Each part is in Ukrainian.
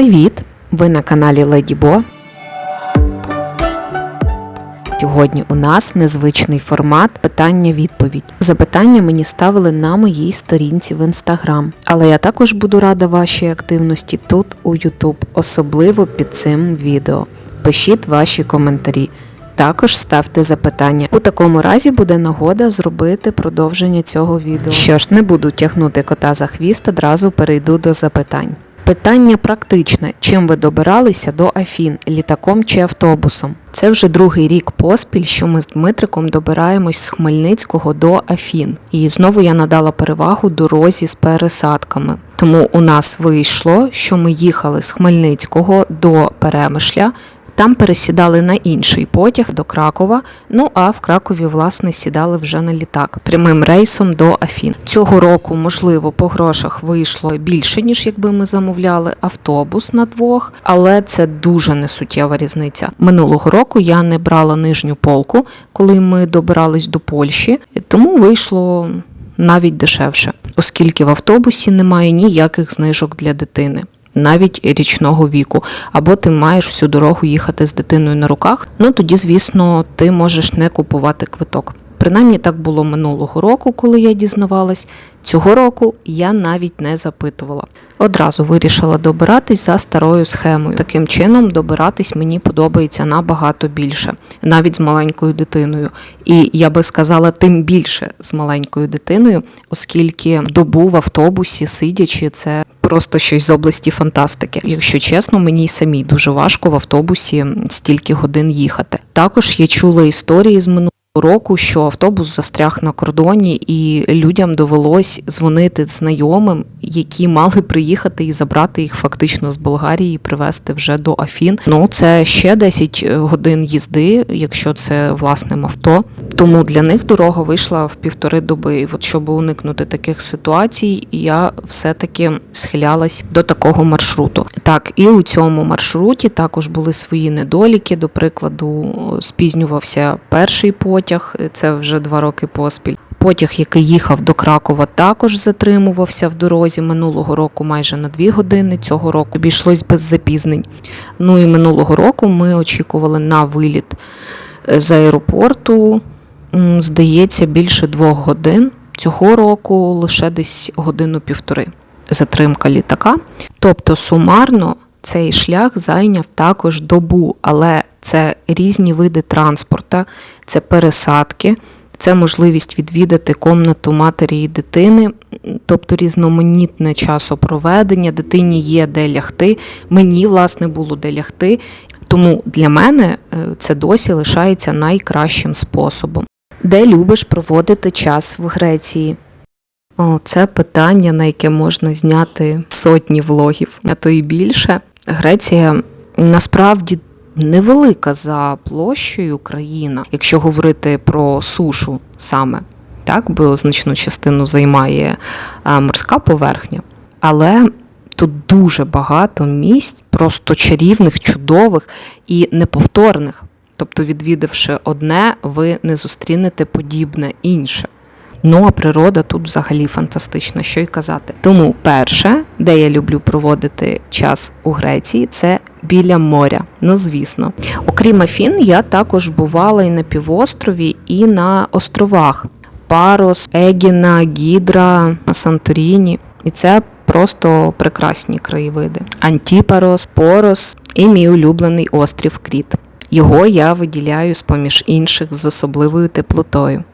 Привіт! Ви на каналі Леді Бо. Сьогодні у нас незвичний формат питання-відповідь. Запитання мені ставили на моїй сторінці в інстаграм, але я також буду рада вашій активності тут у Ютуб, особливо під цим відео. Пишіть ваші коментарі. Також ставте запитання. У такому разі буде нагода зробити продовження цього відео. Що ж, не буду тягнути кота за хвіст, одразу перейду до запитань. Питання практичне: чим ви добиралися до Афін літаком чи автобусом? Це вже другий рік поспіль, що ми з Дмитриком добираємось з Хмельницького до Афін. І знову я надала перевагу дорозі з пересадками. Тому у нас вийшло, що ми їхали з Хмельницького до Перемишля. Там пересідали на інший потяг до Кракова. Ну а в Кракові, власне, сідали вже на літак прямим рейсом до Афін. Цього року, можливо, по грошах вийшло більше ніж якби ми замовляли автобус на двох, але це дуже несуттєва різниця. Минулого року я не брала нижню полку, коли ми добирались до Польщі, тому вийшло навіть дешевше, оскільки в автобусі немає ніяких знижок для дитини навіть річного віку, або ти маєш всю дорогу їхати з дитиною на руках. Ну тоді, звісно, ти можеш не купувати квиток. Принаймні так було минулого року, коли я дізнавалась. Цього року я навіть не запитувала. Одразу вирішила добиратись за старою схемою. Таким чином, добиратись мені подобається набагато більше, навіть з маленькою дитиною. І я би сказала, тим більше з маленькою дитиною, оскільки добу в автобусі, сидячи, це просто щось з області фантастики. Якщо чесно, мені й самій дуже важко в автобусі стільки годин їхати. Також я чула історії з минулого року, що автобус застряг на кордоні, і людям довелось дзвонити знайомим, які мали приїхати і забрати їх фактично з Болгарії і привезти вже до Афін. Ну це ще 10 годин їзди, якщо це власним авто. Тому для них дорога вийшла в півтори доби. І от щоб уникнути таких ситуацій, я все-таки схилялась до такого маршруту. Так, і у цьому маршруті також були свої недоліки. До прикладу, спізнювався перший потяг, це вже два роки поспіль. Потяг, який їхав до Кракова, також затримувався в дорозі минулого року майже на дві години. Цього року обійшлось без запізнень. Ну і минулого року ми очікували на виліт з аеропорту. Здається, більше двох годин. Цього року лише десь годину-півтори затримка літака. Тобто сумарно цей шлях зайняв також добу, але це різні види транспорта, це пересадки, це можливість відвідати комнату матері і дитини, тобто різноманітне часопроведення, дитині є де лягти, мені, власне, було де лягти. Тому для мене е, це досі лишається найкращим способом. Де любиш проводити час в Греції? О, це питання, на яке можна зняти сотні влогів, а то і більше. Греція насправді невелика за площею країна, якщо говорити про сушу саме, так, бо значну частину займає морська поверхня. Але тут дуже багато місць, просто чарівних, чудових і неповторних. Тобто, відвідавши одне, ви не зустрінете подібне інше. Ну а природа тут взагалі фантастична, що й казати. Тому перше, де я люблю проводити час у Греції, це біля моря. Ну звісно. Окрім Афін, я також бувала і на півострові, і на островах Парос, Егіна, Гідра, Санторіні. І це просто прекрасні краєвиди. Антіпарос, Порос і мій улюблений острів Кріт. Його я виділяю з поміж інших з особливою теплотою.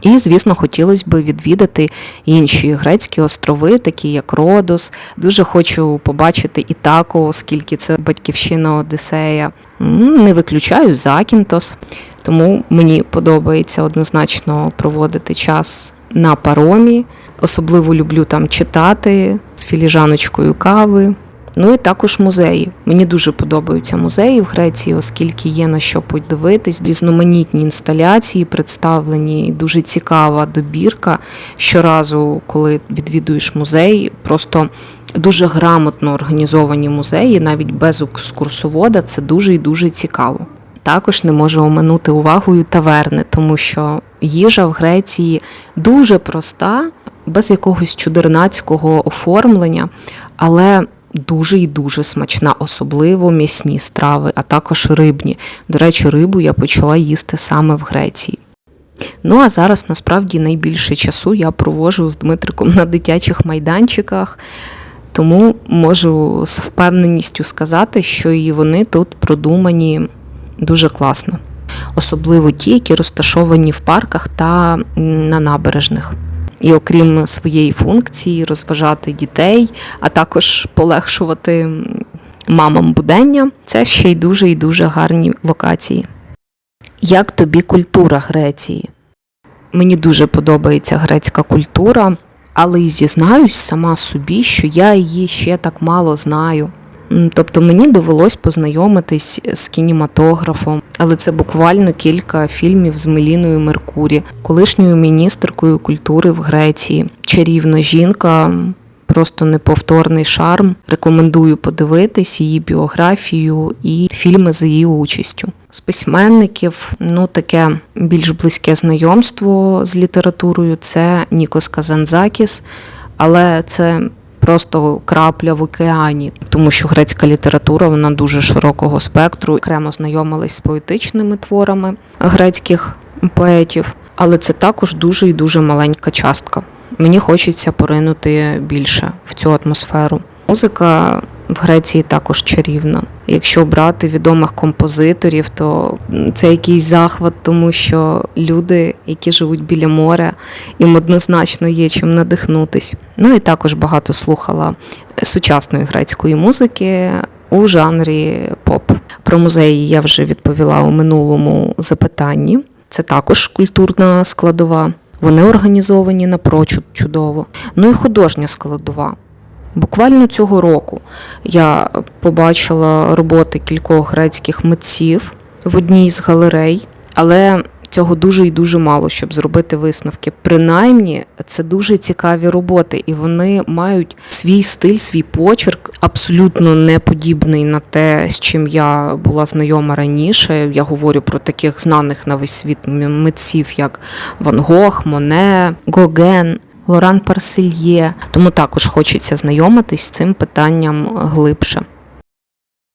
І, звісно, хотілося б відвідати інші грецькі острови, такі як Родос. Дуже хочу побачити Ітако, оскільки це батьківщина Одіссея. М, Не виключаю Закінтос, тому мені подобається однозначно проводити час на паромі. Особливо люблю там читати з філіжаночкою кави. Ну і також музеї. Мені дуже подобаються музеї в Греції, оскільки є на що подивитись, різноманітні інсталяції представлені, дуже цікава добірка. Щоразу, коли відвідуєш музей, просто дуже грамотно організовані музеї, навіть без екскурсовода, це дуже і дуже цікаво. Також не можу оминути увагою таверни, тому що їжа в Греції дуже проста, без якогось чудернацького оформлення, але дуже і дуже смачна, особливо м'ясні страви, а також рибні. До речі, рибу я почала їсти саме в Греції. Ну а зараз насправді найбільше часу я проводжу з Дмитриком на дитячих майданчиках, тому можу з впевненістю сказати, що і вони тут продумані дуже класно. Особливо ті, які розташовані в парках та на набережних. І окрім своєї функції розважати дітей, а також полегшувати мамам будення, це ще й дуже і дуже гарні локації. Як тобі культура Греції? Мені дуже подобається грецька культура, але й зізнаюсь сама собі, що я її ще так мало знаю. Тобто мені довелось познайомитись з кінематографом, але це буквально кілька фільмів з Меліною Меркурі, колишньою міністеркою культури в Греції. Чарівна жінка, просто неповторний шарм. Рекомендую подивитись її біографію і фільми з її участю. З письменників, ну таке більш близьке знайомство з літературою це Нікос Казанзакіс, але це просто крапля в океані, тому що грецька література вона дуже широкого спектру. Окремо знайомилась з поетичними творами грецьких поетів, але це також дуже і дуже маленька частка. Мені хочеться поринути більше в цю атмосферу. Музика в Греції також чарівна. Якщо брати відомих композиторів, то це якийсь захват, тому що люди, які живуть біля моря, їм однозначно є чим надихнутись. Ну і також багато слухала сучасної грецької музики у жанрі поп. Про музеї я вже відповіла у минулому запитанні. Це також культурна складова. Вони організовані напрочуд чудово. Ну і художня складова. Буквально цього року я побачила роботи кількох грецьких митців в одній з галерей, але цього дуже і дуже мало, щоб зробити висновки. Принаймні, це дуже цікаві роботи, і вони мають свій стиль, свій почерк, абсолютно не подібний на те, з чим я була знайома раніше. Я говорю про таких знаних на весь світ митців, як Ван Гог, Моне, Гоген. Лоран Парсельє, тому також хочеться знайомитись з цим питанням глибше.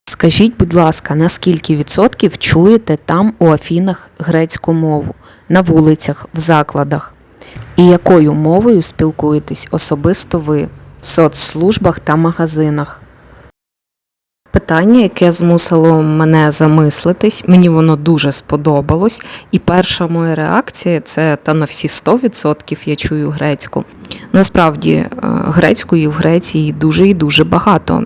Скажіть, будь ласка, на скільки відсотків чуєте там у Афінах грецьку мову, на вулицях, в закладах? І якою мовою спілкуєтесь особисто ви в соцслужбах та магазинах? Питання, яке змусило мене замислитись, мені воно дуже сподобалось. І перша моя реакція це та на всі 100% я чую грецьку. Насправді, е, грецької в Греції дуже і дуже багато,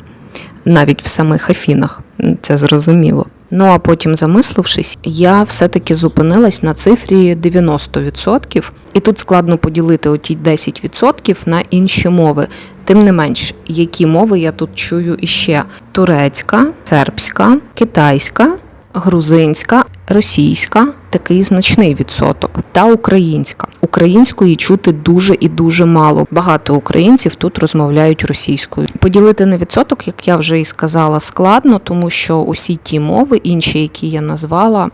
навіть в самих Афінах, це зрозуміло. Ну а потім, замислившись, я все-таки зупинилась на цифрі 90%, і тут складно поділити оті 10% на інші мови. Тим не менш, які мови я тут чую іще: турецька, сербська, китайська, грузинська, російська, такий значний відсоток, та українська. Української чути дуже і дуже мало. Багато українців тут розмовляють російською. Поділити на відсоток, як я вже і сказала, складно, тому що усі ті мови, інші, які я назвала.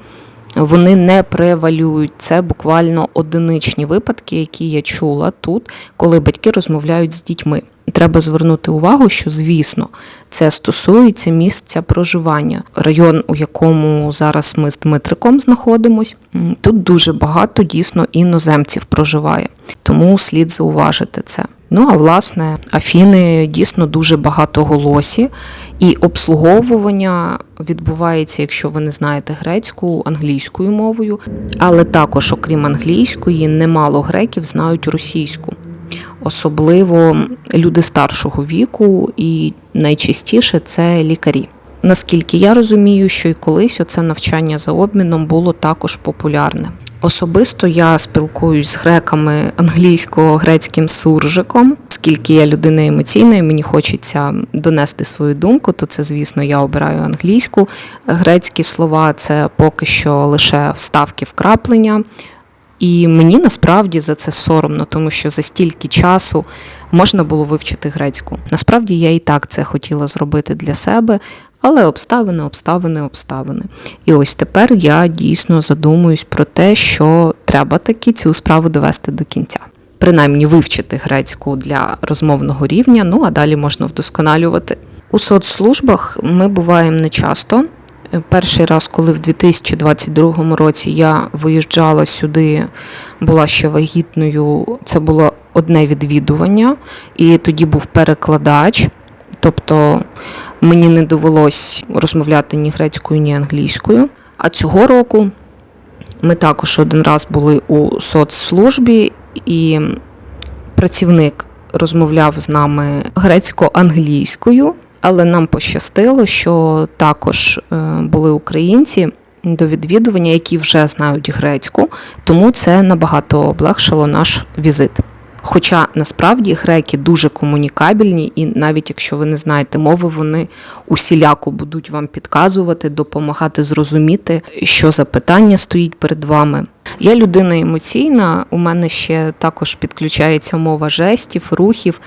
Вони не превалюють. Це буквально одиничні випадки, які я чула тут, коли батьки розмовляють з дітьми. Треба звернути увагу, що звісно це стосується місця проживання. Район, у якому зараз ми з Дмитриком знаходимось, тут дуже багато дійсно іноземців проживає, тому слід зауважити це. Ну а власне, Афіни дійсно дуже багатоголосі, і обслуговування відбувається, якщо ви не знаєте грецьку, англійською мовою, але також, окрім англійської, немало греків знають російську особливо люди старшого віку, і найчастіше це лікарі. Наскільки я розумію, що і колись оце навчання за обміном було також популярне. Особисто я спілкуюсь з греками англійсько-грецьким суржиком, оскільки я людина емоційна і мені хочеться донести свою думку, то це, звісно, я обираю англійську. Грецькі слова це поки що лише вставки вкраплення. І мені насправді за це соромно, тому що за стільки часу можна було вивчити грецьку. Насправді я і так це хотіла зробити для себе, але обставини, обставини, обставини. І ось тепер я дійсно задумуюсь про те, що треба таки цю справу довести до кінця. Принаймні вивчити грецьку для розмовного рівня, ну а далі можна вдосконалювати. У соцслужбах ми буваємо не часто. Перший раз, коли в 2022 році я виїжджала сюди, була ще вагітною, це було одне відвідування, і тоді був перекладач. Тобто мені не довелось розмовляти ні грецькою, ні англійською. А цього року ми також один раз були у соцслужбі, і працівник розмовляв з нами грецько-англійською, але нам пощастило, що також е, були українці до відвідування, які вже знають грецьку, тому це набагато облегшило наш візит. Хоча насправді греки дуже комунікабельні, і навіть якщо ви не знаєте мови, вони усіляко будуть вам підказувати, допомагати зрозуміти, що за питання стоїть перед вами. Я людина емоційна, у мене ще також підключається мова жестів, рухів.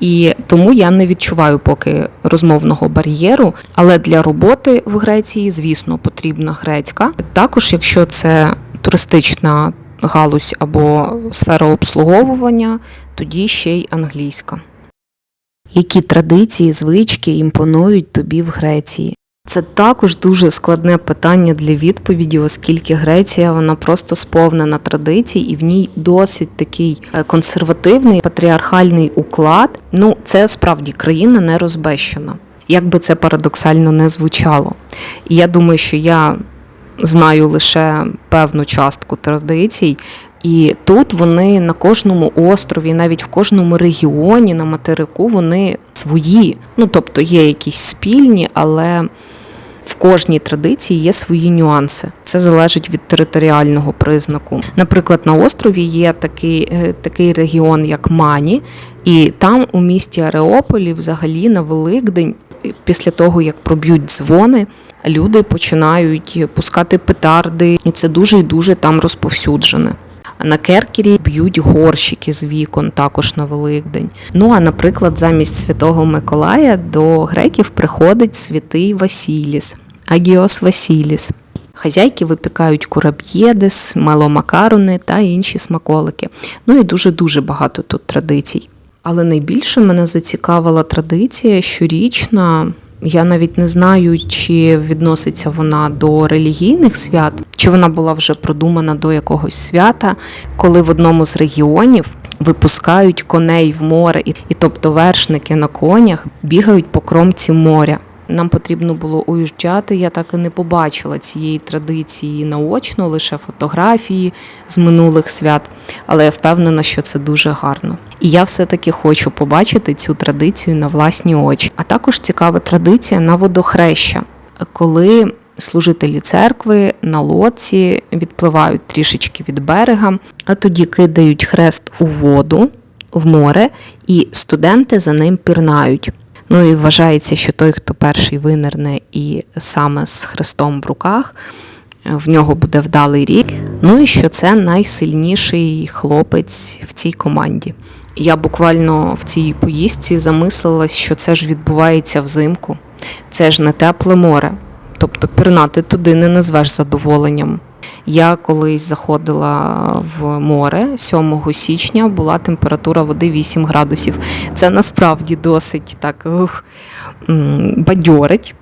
І тому я не відчуваю поки розмовного бар'єру. Але для роботи в Греції, звісно, потрібна грецька. Також, якщо це туристична галузь або сфера обслуговування, тоді ще й англійська. Які традиції, звички імпонують тобі в Греції? Це також дуже складне питання для відповіді, оскільки Греція вона просто сповнена традицій, і в ній досить такий е, консервативний патріархальний уклад. Ну, це справді країна не розбещена, як би це парадоксально не звучало. І я думаю, що я знаю лише певну частку традицій. І тут вони на кожному острові, навіть в кожному регіоні на материку, вони свої. Ну тобто є якісь спільні, але в кожній традиції є свої нюанси. Це залежить від територіального признаку. Наприклад, на острові є такий, е, такий регіон, як Мані, і там у місті Ареополі, взагалі, на Великдень, після того як проб'ють дзвони, люди починають пускати петарди, і це дуже і дуже там розповсюджене. На Керкері б'ють горщики з вікон також на Великдень. Ну а наприклад, замість святого Миколая до греків приходить святий Васіліс, Агіос Васіліс. Хазяйки випікають кураб'єдес, меломакарони та інші смаколики. Ну і дуже-дуже багато тут традицій. Але найбільше мене зацікавила традиція щорічна. Я навіть не знаю, чи відноситься вона до релігійних свят, чи вона була вже продумана до якогось свята, коли в одному з регіонів випускають коней в море, і, тобто вершники на конях бігають по кромці моря. Нам потрібно було уїжджати. Я так і не побачила цієї традиції наочно, лише фотографії з минулих свят, але я впевнена, що це дуже гарно. І я все-таки хочу побачити цю традицію на власні очі. А також цікава традиція на водохреща, коли служителі церкви на лодці відпливають трішечки від берега, а тоді кидають хрест у воду, в море, і студенти за ним пірнають. Ну і вважається, що той, хто перший винирне і саме з хрестом в руках, в нього буде вдалий рік. Ну і що це найсильніший хлопець в цій команді. Я буквально в цій поїздці замислилась, що це ж відбувається взимку, це ж не тепле море. Тобто пірнати туди не назвеш задоволенням. Я колись заходила в море 7 січня, була температура води 8 градусів. Це насправді досить так ух, бадьорить.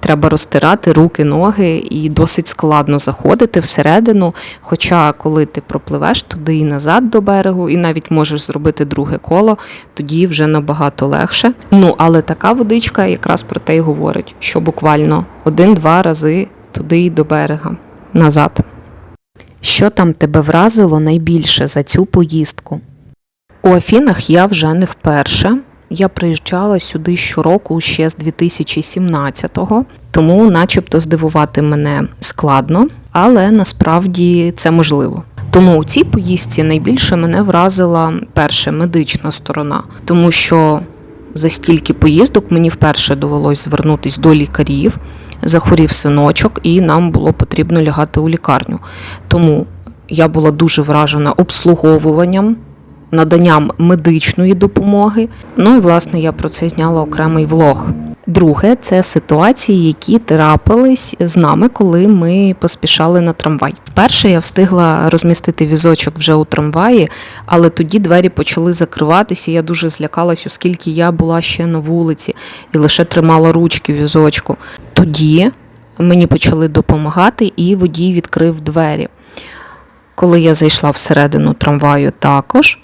Треба розтирати руки, ноги, і досить складно заходити всередину. Хоча, коли ти пропливеш туди і назад до берегу, і навіть можеш зробити друге коло, тоді вже набагато легше. Ну, але така водичка якраз про те й говорить, що буквально один-два рази туди і до берега назад. Що там тебе вразило найбільше за цю поїздку? У Афінах я вже не вперше. Я приїжджала сюди щороку ще з 2017-го, тому, начебто, здивувати мене складно, але насправді це можливо. Тому у цій поїздці найбільше мене вразила перша медична сторона, тому що за стільки поїздок мені вперше довелось звернутися до лікарів, захворів синочок, і нам було потрібно лягати у лікарню. Тому я була дуже вражена обслуговуванням наданням медичної допомоги. Ну і власне я про це зняла окремий влог. Друге, це ситуації, які трапились з нами, коли ми поспішали на трамвай. Вперше я встигла розмістити візочок вже у трамваї, але тоді двері почали закриватися. Я дуже злякалась, оскільки я була ще на вулиці і лише тримала ручки візочку. Тоді мені почали допомагати, і водій відкрив двері. Коли я зайшла всередину трамваю, також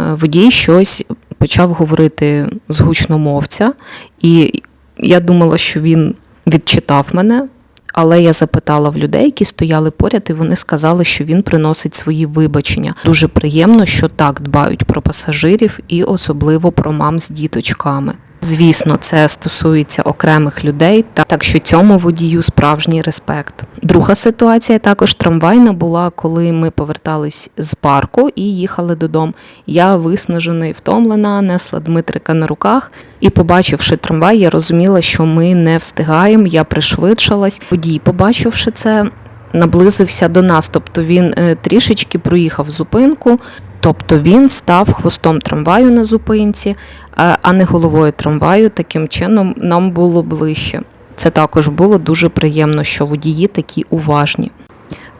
е, водій щось почав говорити з гучномовця, і я думала, що він відчитав мене. Але я запитала в людей, які стояли поряд, і вони сказали, що він приносить свої вибачення. Дуже приємно, що так дбають про пасажирів і особливо про мам з діточками. Звісно, це стосується окремих людей, та- так що цьому водію справжній респект. Друга ситуація також трамвайна була, коли ми повертались з парку і їхали додому. Я виснажена і втомлена, несла Дмитрика на руках. І, побачивши трамвай, я розуміла, що ми не встигаємо. Я пришвидшилась. Водій, побачивши це, наблизився до нас. Тобто він е, трішечки проїхав зупинку. Тобто він став хвостом трамваю на зупинці, а а не головою трамваю. Таким чином нам було ближче. Це також було дуже приємно, що водії такі уважні.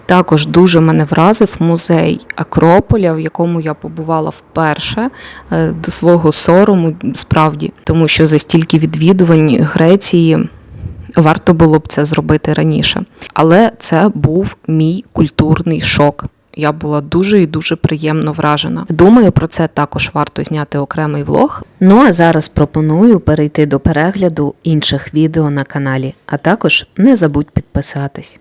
Також дуже мене вразив музей Акрополя, в якому я побувала вперше е, до свого сорому, справді, тому що за стільки відвідувань Греції варто було б це зробити раніше. Але це був мій культурний шок. Я була дуже і дуже приємно вражена. Думаю, про це також варто зняти окремий влог. Ну а зараз пропоную перейти до перегляду інших відео на каналі, а також не забудь підписатись.